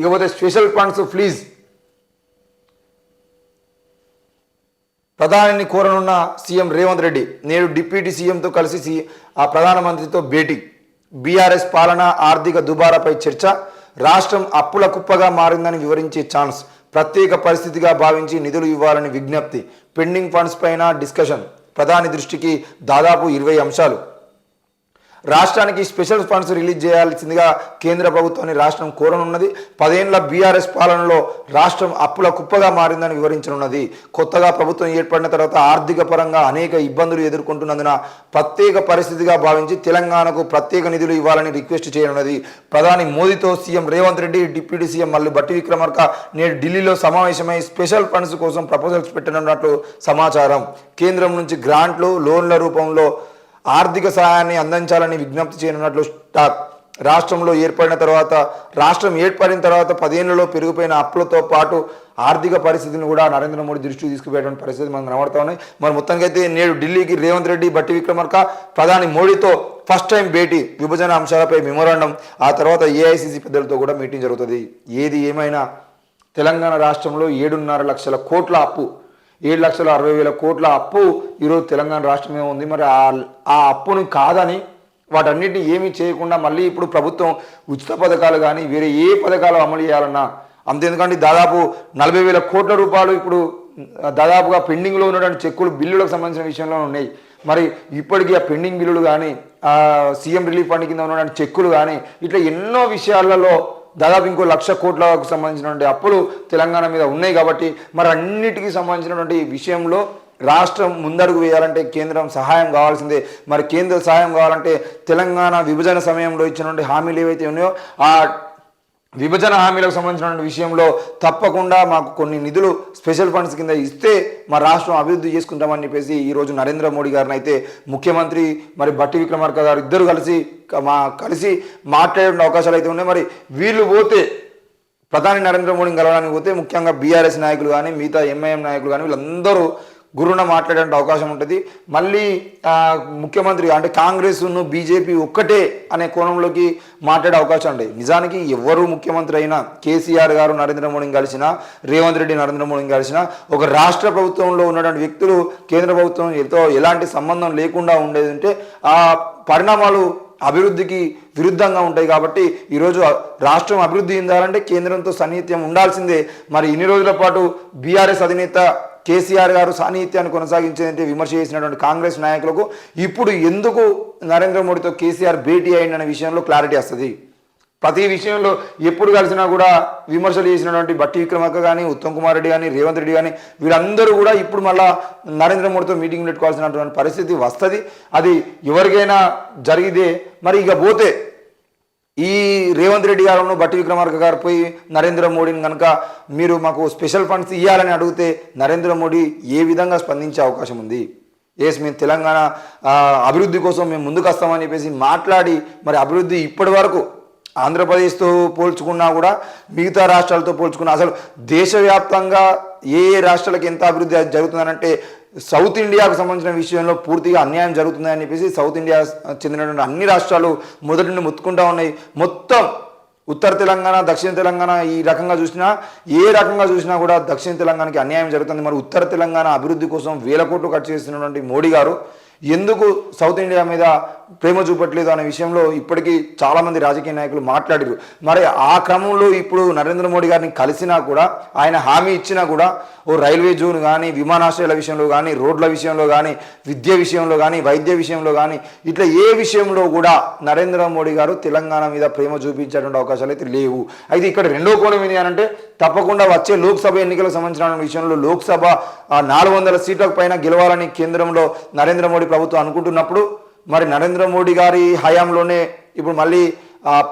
ఇకపోతే special funds please ప్రధానిని కోరనున్న సీఎం రేవంత్ రెడ్డి నేడు డిప్యూటీ సీఎంతో కలిసి సి ఆ ప్రధానమంత్రితో భేటీ. బీఆర్ఎస్ పాలన ఆర్థిక దుబారాపై చర్చ. రాష్ట్రం అప్పుల కుప్పగా మారిందని వివరించే ఛాన్స్. ప్రత్యేక పరిస్థితిగా భావించి నిధులు ఇవ్వాలని విజ్ఞప్తి. పెండింగ్ ఫండ్స్ పైన డిస్కషన్. ప్రధాని దృష్టికి దాదాపు ఇరవై అంశాలు. రాష్ట్రానికి స్పెషల్ ఫండ్స్ రిలీజ్ చేయాల్సిందిగా కేంద్ర ప్రభుత్వాన్ని రాష్ట్రం కోరనున్నది. పదేళ్ళ బీఆర్ఎస్ పాలనలో రాష్ట్రం అప్పుల కుప్పగా మారిందని వివరించనున్నది. కొత్తగా ప్రభుత్వం ఏర్పడిన తర్వాత ఆర్థిక పరంగా అనేక ఇబ్బందులు ఎదుర్కొంటున్నందున ప్రత్యేక పరిస్థితిగా భావించి తెలంగాణకు ప్రత్యేక నిధులు ఇవ్వాలని రిక్వెస్ట్ చేయనున్నది. ప్రధాని మోదీతో CM Revanth Reddy deputy CM Mallu Bhatti Vikramarka నేడు ఢిల్లీలో సమావేశమై స్పెషల్ ఫండ్స్ కోసం ప్రపోజల్స్ పెట్టనున్నట్లు సమాచారం. కేంద్రం నుంచి గ్రాంట్లు లోన్ల రూపంలో ఆర్థిక సహాయాన్ని అందించాలని విజ్ఞప్తి చేయనున్నట్లు టాక్ రాష్ట్రంలో ఏర్పడిన తర్వాత రాష్ట్రం ఏర్పడిన తర్వాత పదేళ్ళలో పెరిగిపోయిన అప్పులతో పాటు ఆర్థిక పరిస్థితిని కూడా నరేంద్ర మోడీ దృష్టికి తీసుకుపోయేటువంటి పరిస్థితి మనకు కనబడతా ఉన్నాయి మరి మొత్తానికైతే నేడు ఢిల్లీకి రేవంత్ రెడ్డి బట్టి విక్రమార్క ప్రధాని మోడీతో ఫస్ట్ టైం భేటీ విభజన అంశాలపై మెమోరాండం ఆ తర్వాత ఏఐసిసి పెద్దలతో కూడా మీటింగ్ జరుగుతుంది. ఏది ఏమైనా తెలంగాణ రాష్ట్రంలో ఏడున్నర లక్షల కోట్ల అప్పు ఏడు లక్షల అరవై వేల కోట్ల అప్పు ఈరోజు తెలంగాణ రాష్ట్రమే ఉంది. మరి ఆ ఆ అప్పుని కాదని వాటన్నిటిని ఏమీ చేయకుండా మళ్ళీ ఇప్పుడు ప్రభుత్వం ఉచిత పథకాలు కానీ వేరే ఏ పథకాలు అమలు చేయాలన్నా అంతేందుకంటే దాదాపు నలభై వేల కోట్ల రూపాయలు ఇప్పుడు దాదాపుగా పెండింగ్లో ఉన్నటువంటి చెక్కులు బిల్లులకు సంబంధించిన విషయంలో ఉన్నాయి. మరి ఇప్పటికీ ఆ పెండింగ్ బిల్లులు కానీ సీఎం రిలీఫ్ ఫండ్ కింద ఉన్నటువంటి చెక్కులు కానీ ఇట్లా ఎన్నో విషయాలలో దాదాపు ఇంకో లక్ష కోట్లకు సంబంధించినటువంటి అప్పులు తెలంగాణ మీద ఉన్నాయి కాబట్టి మరి అన్నిటికీ సంబంధించినటువంటి విషయంలో రాష్ట్రం ముందడుగు వేయాలంటే కేంద్రం సహాయం కావాల్సిందే. మరి కేంద్ర సహాయం కావాలంటే తెలంగాణ విభజన సమయంలో ఇచ్చినటువంటి హామీలు ఏవైతే ఉన్నాయో ఆ విభజన హామీలకు సంబంధించిన విషయంలో తప్పకుండా మాకు కొన్ని నిధులు స్పెషల్ ఫండ్స్ కింద ఇస్తే మా రాష్ట్రం అభివృద్ధి చేసుకుంటామని చెప్పేసి ఈరోజు నరేంద్ర మోడీ గారిని అయితే ముఖ్యమంత్రి మరి బట్టి విక్రమార్క గారు ఇద్దరు కలిసి మా కలిసి మాట్లాడే అవకాశాలు అయితే ఉన్నాయి. మరి వీళ్ళు పోతే ప్రధాని నరేంద్ర మోడీని కలవడానికి పోతే ముఖ్యంగా బీఆర్ఎస్ నాయకులు కానీ మిగతా ఎంఐఎం నాయకులు కానీ వీళ్ళందరూ గురున మాట్లాడే అవకాశం ఉంటుంది. మళ్ళీ ముఖ్యమంత్రి అంటే కాంగ్రెస్ను బీజేపీ ఒక్కటే అనే కోణంలోకి మాట్లాడే అవకాశం ఉంటాయి నిజానికి ఎవరు ముఖ్యమంత్రి అయినా కేసీఆర్ గారు నరేంద్ర మోడీని కలిసినా రేవంత్ రెడ్డి నరేంద్ర మోడీని కలిసినా ఒక రాష్ట్ర ప్రభుత్వంలో ఉన్నటువంటి వ్యక్తులు కేంద్ర ప్రభుత్వం ఎంతో ఎలాంటి సంబంధం లేకుండా ఉండేది ఉంటే ఆ పరిణామాలు అభివృద్ధికి విరుద్ధంగా ఉంటాయి కాబట్టి ఈరోజు రాష్ట్రం అభివృద్ధి చెందాలంటే కేంద్రంతో సన్నిహిత్యం ఉండాల్సిందే. మరి ఇన్ని రోజుల పాటు బీఆర్ఎస్ అధినేత కేసీఆర్ గారు సాన్నిహిత్యాన్ని కొనసాగించేదంటే విమర్శ చేసినటువంటి కాంగ్రెస్ నాయకులకు ఇప్పుడు ఎందుకు నరేంద్ర మోడీతో కేసీఆర్ భేటీ అయిందనే విషయంలో క్లారిటీ వస్తుంది. ప్రతి విషయంలో ఎప్పుడు కలిసినా కూడా విమర్శలు చేసినటువంటి బట్టి విక్రమక కానీ ఉత్తమ్ కుమార్ రెడ్డి కానీ రేవంత్ రెడ్డి కానీ వీళ్ళందరూ కూడా ఇప్పుడు మళ్ళా నరేంద్ర మోడీతో మీటింగ్ పెట్టుకోవాల్సినటువంటి పరిస్థితి వస్తుంది. అది ఎవరికైనా జరిగితే మరి ఇక పోతే ఈ రేవంత్ రెడ్డి గారును బట్టి విక్రమార్క గారు పోయి నరేంద్ర మోడీని కనుక మీరు మాకు స్పెషల్ ఫండ్స్ ఇవ్వాలని అడిగితే నరేంద్ర మోడీ ఏ విధంగా స్పందించే అవకాశం ఉంది? ఎస్ మేము తెలంగాణ అభివృద్ధి కోసం మేము ముందుకు వస్తామని చెప్పేసి మాట్లాడి మరి అభివృద్ధి ఇప్పటి వరకు ఆంధ్రప్రదేశ్తో పోల్చుకున్నా కూడా మిగతా రాష్ట్రాలతో పోల్చుకున్నా అసలు దేశవ్యాప్తంగా ఏ ఏ రాష్ట్రాలకు ఎంత అభివృద్ధి జరుగుతుందనంటే సౌత్ ఇండియాకు సంబంధించిన విషయంలో పూర్తిగా అన్యాయం జరుగుతుందని చెప్పేసి సౌత్ ఇండియా చెందినటువంటి అన్ని రాష్ట్రాలు మొదటి నుండి ముత్తుకుంటా ఉన్నాయి. మొత్తం ఉత్తర తెలంగాణ దక్షిణ తెలంగాణ ఈ రకంగా చూసినా ఏ రకంగా చూసినా కూడా దక్షిణ తెలంగాణకి అన్యాయం జరుగుతుంది. మరి ఉత్తర తెలంగాణ అభివృద్ధి కోసం వేల కోట్లు ఖర్చు చేస్తున్నటువంటి మోడీ గారు ఎందుకు సౌత్ ఇండియా మీద ప్రేమ చూపట్లేదు అనే విషయంలో ఇప్పటికీ చాలామంది రాజకీయ నాయకులు మాట్లాడారు మరి ఆ క్రమంలో ఇప్పుడు నరేంద్ర మోడీ గారిని కలిసినా కూడా ఆయన హామీ ఇచ్చినా కూడా ఓ రైల్వే జోన్ కానీ విమానాశ్రయాల విషయంలో కానీ రోడ్ల విషయంలో కానీ విద్య విషయంలో కానీ వైద్య విషయంలో కానీ ఇట్లా ఏ విషయంలో కూడా నరేంద్ర మోడీ గారు తెలంగాణ మీద ప్రేమ చూపించేటువంటి అవకాశాలు అయితే లేవు. అయితే ఇక్కడ రెండో కోణం ఏంటి అని అంటే తప్పకుండా వచ్చే లోక్సభ ఎన్నికలకు సంబంధించిన విషయంలో లోక్సభ నాలుగు వందల సీట్లకు పైన గెలవాలని కేంద్రంలో నరేంద్ర మోడీ ప్రభుత్వం అనుకుంటున్నప్పుడు మరి నరేంద్ర మోడీ గారి హయాంలోనే ఇప్పుడు మళ్ళీ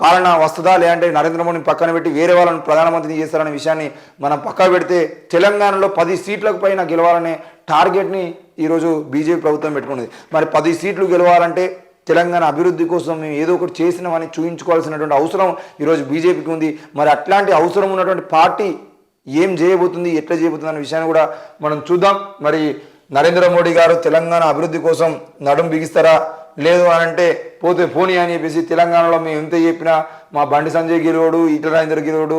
పాలన వస్తుందా లేదంటే నరేంద్ర మోడీని పక్కన పెట్టి వేరే వాళ్ళని ప్రధానమంత్రిని చేస్తారనే విషయాన్ని మనం పక్కన పెడితే తెలంగాణలో పది సీట్లకు పైన గెలవాలనే టార్గెట్ని ఈరోజు బీజేపీ ప్రభుత్వం పెట్టుకున్నది మరి పది సీట్లు గెలవాలంటే తెలంగాణ అభివృద్ధి కోసం మేము ఏదో ఒకటి చేసినామని చూపించుకోవాల్సినటువంటి అవసరం ఈరోజు బీజేపీకి ఉంది. మరి అట్లాంటి అవసరం ఉన్నటువంటి పార్టీ ఏం చేయబోతుంది ఎట్లా చేయబోతుంది అనే విషయాన్ని కూడా మనం చూద్దాం. మరి నరేంద్ర మోడీ గారు తెలంగాణ అభివృద్ధి కోసం నడుం బిగిస్తారా? లేదు అని అంటే పోతే పోనీ అని చెప్పేసి తెలంగాణలో మేము ఎంత చెప్పినా మా బండి సంజయ్ గెలవడు ఈటల రాజేంద్ర గెలవడు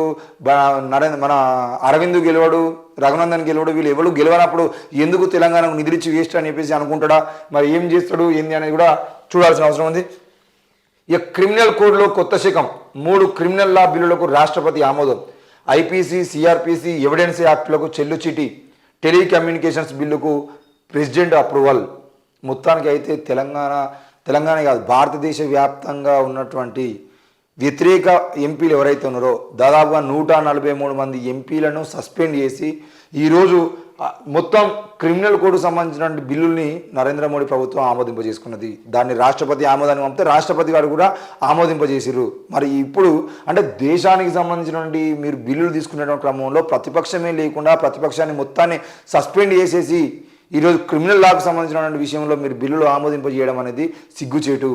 నరేంద్ర మన అరవింద్ గెలవడు రఘునందన్ గెలవడు వీళ్ళు ఎవరు గెలవనప్పుడు ఎందుకు తెలంగాణకు నిధులిచ్చి వేస్ట్ అని చెప్పేసి అనుకుంటాడా? మరి ఏం చేస్తాడు ఏంది అనేది కూడా చూడాల్సిన అవసరం ఉంది. ఇక క్రిమినల్ కోడ్లో కొత్త శకం మూడు క్రిమినల్ లా బిల్లులకు రాష్ట్రపతి ఆమోదం. ఐపీసీ సిఆర్పిసి ఎవిడెన్స్ యాక్ట్లకు చెల్లు చీటి టెలికమ్యూనికేషన్స్ బిల్లుకు ప్రెసిడెంట్ అప్రూవల్. మొత్తానికి అయితే తెలంగాణ తెలంగాణ కాదు భారతదేశ వ్యాప్తంగా ఉన్నటువంటి వ్యతిరేక ఎంపీలు ఎవరైతే ఉన్నారో దాదాపుగా నూట నలభై మూడు మంది ఎంపీలను సస్పెండ్ చేసి ఈరోజు మొత్తం క్రిమినల్ కోడ్కు సంబంధించిన బిల్లుల్ని నరేంద్ర మోడీ ప్రభుత్వం ఆమోదింపజేసుకున్నది. దాన్ని రాష్ట్రపతి ఆమోదాన్ని పంపితే రాష్ట్రపతి గారు కూడా ఆమోదింపజేసిర్రు. మరి ఇప్పుడు అంటే దేశానికి సంబంధించినటువంటి మీరు బిల్లులు తీసుకునే క్రమంలో ప్రతిపక్షమే లేకుండా ప్రతిపక్షాన్ని మొత్తాన్ని సస్పెండ్ చేసేసి ఈరోజు క్రిమినల్ లాకు సంబంధించినటువంటి విషయంలో మీరు బిల్లులు ఆమోదింపజేయడం అనేది సిగ్గుచేటు.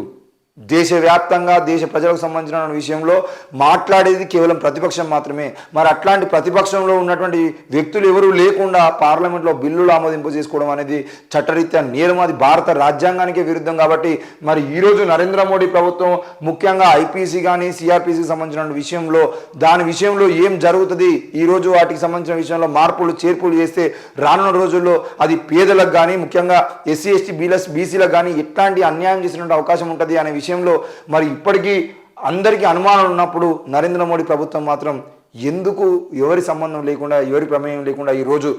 దేశవ్యాప్తంగా దేశ ప్రజలకు సంబంధించిన విషయంలో మాట్లాడేది కేవలం ప్రతిపక్షం మాత్రమే. మరి అట్లాంటి ప్రతిపక్షంలో ఉన్నటువంటి వ్యక్తులు ఎవరూ లేకుండా పార్లమెంట్లో బిల్లులు ఆమోదింపు చేసుకోవడం అనేది చట్టరీత్యా నేరం. అది భారత రాజ్యాంగానికే విరుద్ధం కాబట్టి మరి ఈరోజు నరేంద్ర మోడీ ప్రభుత్వం ముఖ్యంగా ఐపీసీ కానీ సిఆర్పీసీకి సంబంధించిన విషయంలో దాని విషయంలో ఏం జరుగుతుంది? ఈరోజు వాటికి సంబంధించిన విషయంలో మార్పులు చేర్పులు చేస్తే రానున్న రోజుల్లో అది పేదలకు కానీ ముఖ్యంగా ఎస్సీ ఎస్టీ బీలస్ బీసీలకు కానీ ఎట్లాంటి అన్యాయం చేసినటువంటి అవకాశం ఉంటుంది అనే విషయం విషయంలో మరి ఇప్పటికీ అందరికీ అనుమానాలు ఉన్నప్పుడు నరేంద్ర మోడీ ప్రభుత్వం మాత్రం ఎందుకు ఎవరి సంబంధం లేకుండా ఎవరి ప్రమేయం లేకుండా ఈరోజు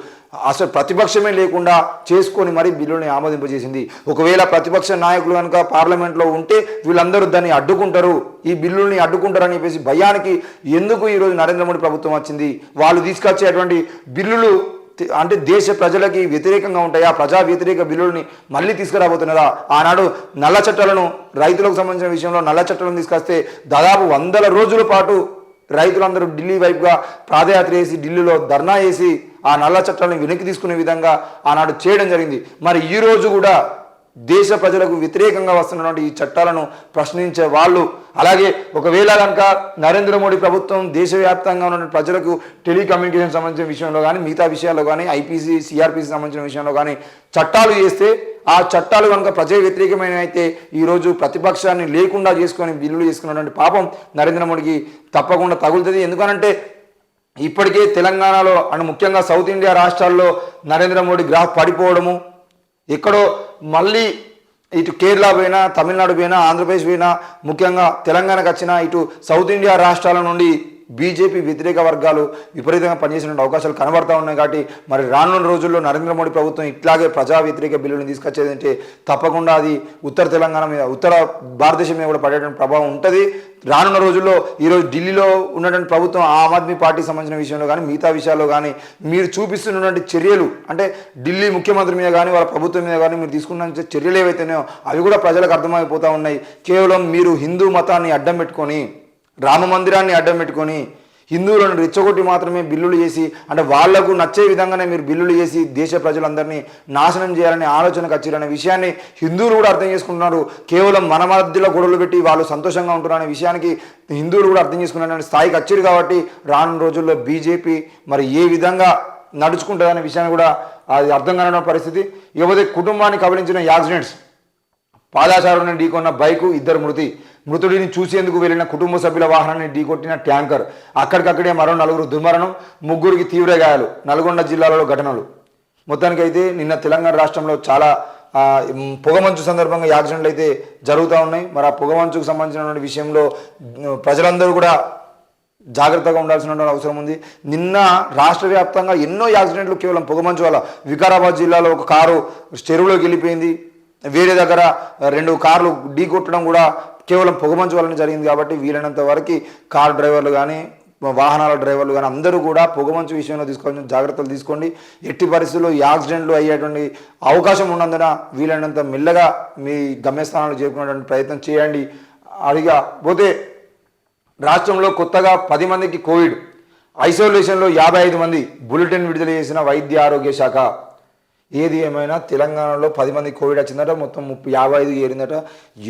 అసలు ప్రతిపక్షమే లేకుండా చేసుకొని మరి బిల్లుని ఆమోదింపజేసింది. ఒకవేళ ప్రతిపక్ష నాయకులు కనుక పార్లమెంట్లో ఉంటే వీళ్ళందరూ దాన్ని అడ్డుకుంటారు ఈ బిల్లుల్ని అడ్డుకుంటారని చెప్పేసి భయానికి ఎందుకు ఈరోజు నరేంద్ర మోడీ ప్రభుత్వం వచ్చింది? వాళ్ళు తీసుకొచ్చేటువంటి బిల్లులు అంటే దేశ ప్రజలకి వ్యతిరేకంగా ఉంటాయా? ప్రజా వ్యతిరేక బిల్లుల్ని మళ్ళీ తీసుకురాబోతున్నారా? ఆనాడు నల్ల చట్టాలను రైతులకు సంబంధించిన విషయంలో నల్ల చట్టాలను తీసుకొస్తే దాదాపు వందల రోజుల పాటు రైతులందరూ ఢిల్లీ వైపుగా పాదయాత్ర చేసి ఢిల్లీలో ధర్నా చేసి ఆ నల్ల చట్టాలను వెనక్కి తీసుకునే విధంగా ఆనాడు చేయడం జరిగింది. మరి ఈ రోజు కూడా దేశ ప్రజలకు వ్యతిరేకంగా వస్తున్నటువంటి ఈ చట్టాలను ప్రశ్నించే వాళ్ళు. అలాగే ఒకవేళ కనుక నరేంద్ర మోడీ ప్రభుత్వం దేశవ్యాప్తంగా ఉన్న ప్రజలకు టెలికమ్యూనికేషన్ సంబంధించిన విషయంలో కానీ మిగతా విషయాల్లో కానీ ఐపీసీ సిఆర్పిసి సంబంధించిన విషయంలో కానీ చట్టాలు చేస్తే ఆ చట్టాలు కనుక ప్రజా వ్యతిరేకమైన అయితే ఈరోజు ప్రతిపక్షాన్ని లేకుండా చేసుకొని బిల్లులు చేసుకున్నటువంటి పాపం నరేంద్ర మోడీకి తప్పకుండా తగులుతుంది. ఎందుకనంటే ఇప్పటికే తెలంగాణలో అండ్ ముఖ్యంగా సౌత్ ఇండియా రాష్ట్రాల్లో నరేంద్ర మోడీ గ్రాఫ్ పడిపోవడము ఎక్కడో మళ్ళీ ఇటు కేరళ పోయినా తమిళనాడు పోయినా ఆంధ్రప్రదేశ్ పోయినా ముఖ్యంగా తెలంగాణకు వచ్చిన ఇటు సౌత్ ఇండియా రాష్ట్రాల నుండి బీజేపీ వ్యతిరేక వర్గాలు విపరీతంగా పనిచేసిన అవకాశాలు కనబడతా ఉన్నాయి కాబట్టి మరి రానున్న రోజుల్లో నరేంద్ర మోడీ ప్రభుత్వం ఇట్లాగే ప్రజా వ్యతిరేక బిల్లుని తీసుకొచ్చేదంటే తప్పకుండా అది ఉత్తర తెలంగాణ మీద ఉత్తర భారతదేశం మీద కూడా పడేటువంటి ప్రభావం ఉంటుంది. రానున్న రోజుల్లో ఈరోజు ఢిల్లీలో ఉన్నటువంటి ప్రభుత్వం ఆమ్ ఆద్మీ పార్టీకి సంబంధించిన విషయంలో కానీ మిగతా విషయాల్లో కానీ మీరు చూపిస్తున్నటువంటి చర్యలు అంటే ఢిల్లీ ముఖ్యమంత్రి మీద కానీ వాళ్ళ ప్రభుత్వం మీద కానీ మీరు తీసుకున్న చర్యలు ఏవైతేనే అవి కూడా ప్రజలకు అర్థమైపోతూ ఉన్నాయి. కేవలం మీరు హిందూ మతాన్ని అడ్డం పెట్టుకొని రామ మందిరాన్ని అడ్డం పెట్టుకొని హిందువులను రెచ్చగొట్టి మాత్రమే బిల్లులు చేసి అంటే వాళ్ళకు నచ్చే విధంగానే మీరు బిల్లులు చేసి దేశ ప్రజలందరినీ నాశనం చేయాలనే ఆలోచనకు వచ్చిరనే విషయాన్ని హిందువులు కూడా అర్థం చేసుకుంటున్నారు. కేవలం మన మధ్యలో గొడవలు పెట్టి వాళ్ళు సంతోషంగా ఉంటున్నారు అనే విషయానికి హిందువులు కూడా అర్థం చేసుకున్నారనే స్థాయికి వచ్చారు కాబట్టి రానున్న రోజుల్లో బీజేపీ మరి ఏ విధంగా నడుచుకుంటుందనే విషయాన్ని కూడా అది అర్థం కాని పరిస్థితి. ఇకపోతే కుటుంబాన్ని కబలించిన యాక్సిడెంట్స్. పాదాచారుని ఢీకొన్న బైకు ఇద్దరు మృతి. మృతుడిని చూసేందుకు వెళ్ళిన కుటుంబ సభ్యుల వాహనాన్ని ఢీకొట్టిన ట్యాంకర్. అక్కడికక్కడే మరో నలుగురు దుర్మరణం ముగ్గురికి తీవ్ర గాయాలు. నల్గొండ జిల్లాలో ఘటనలు. మొత్తానికైతే నిన్న తెలంగాణ రాష్ట్రంలో చాలా పొగమంచు సందర్భంగా యాక్సిడెంట్లు అయితే జరుగుతూ ఉన్నాయి. మరి ఆ పొగమంచుకు సంబంధించిన విషయంలో ప్రజలందరూ కూడా జాగ్రత్తగా ఉండాల్సిన అవసరం ఉంది. నిన్న రాష్ట్ర వ్యాప్తంగా ఎన్నో యాక్సిడెంట్లు కేవలం పొగమంచు వల్ల. వికారాబాద్ జిల్లాలో ఒక కారు చెరువులోకి వెళ్ళిపోయింది. వేరే దగ్గర రెండు కార్లు ఢీ కొట్టడం కూడా కేవలం పొగమంచు వలన జరిగింది కాబట్టి వీలైనంత వరకు కార్ డ్రైవర్లు కానీ వాహనాల డ్రైవర్లు కానీ అందరూ కూడా పొగమంచు విషయంలో తీసుకోవాల్సిన జాగ్రత్తలు తీసుకోండి. ఎట్టి పరిస్థితుల్లో ఈ యాక్సిడెంట్లు అయ్యేటువంటి అవకాశం ఉన్నందున వీలైనంత మెల్లగా మీ గమ్యస్థానాలు చేరుకునేటువంటి ప్రయత్నం చేయండి. అడిగా పోతే రాష్ట్రంలో కొత్తగా పది మందికి కోవిడ్. ఐసోలేషన్లో యాభై ఐదు మంది బులెటిన్ విడుదల చేసిన వైద్య ఆరోగ్య శాఖ. ఏది ఏమైనా తెలంగాణలో పది మంది కోవిడ్ వచ్చిందట మొత్తం ముప్పై యాభై ఐదు ఏరిందట.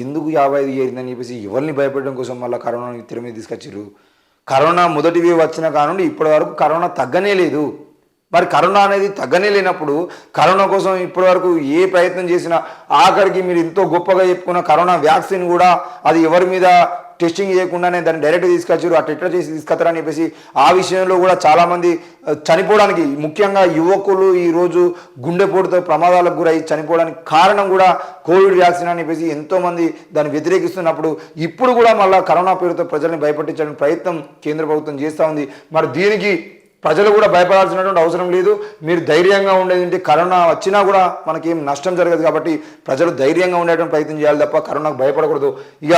ఎందుకు యాభై ఐదు ఏరిందని చెప్పేసి ఎవరిని భయపెట్టడం కోసం మళ్ళీ కరోనాని తెర మీద తీసుకొచ్చారు కరోనా మొదటి వేవ్ వచ్చిన కానుండి ఇప్పటి వరకు కరోనా తగ్గనే లేదు. మరి కరోనా అనేది తగ్గనే లేనప్పుడు కరోనా కోసం ఇప్పటి వరకు ఏ ప్రయత్నం చేసినా ఆఖరికి మీరు ఎంతో గొప్పగా చెప్పుకున్న కరోనా వ్యాక్సిన్ కూడా అది ఎవరి మీద టెస్టింగ్ చేయకుండానే దాన్ని డైరెక్ట్ తీసుకొచ్చారు ఆ టెట్ర చేసి తీసుకొస్తారని చెప్పేసి ఆ విషయంలో కూడా చాలామంది చనిపోవడానికి ముఖ్యంగా యువకులు ఈరోజు గుండెపోటుతో ప్రమాదాలకు గురై చనిపోవడానికి కారణం కూడా కోవిడ్ వ్యాక్సిన్ అని చెప్పేసి ఎంతోమంది దాన్ని వ్యతిరేకిస్తున్నప్పుడు ఇప్పుడు కూడా మళ్ళీ కరోనా పేరుతో ప్రజల్ని భయపెట్టించడానికి ప్రయత్నం కేంద్ర ప్రభుత్వం చేస్తూ ఉంది. మరి దీనికి ప్రజలు కూడా భయపడాల్సినటువంటి అవసరం లేదు. మీరు ధైర్యంగా ఉండేది ఏంటి? కరోనా వచ్చినా కూడా మనకి ఏం నష్టం జరగదు కాబట్టి ప్రజలు ధైర్యంగా ఉండేటువంటి ప్రయత్నం చేయాలి తప్ప కరోనాకు భయపడకూడదు. ఇక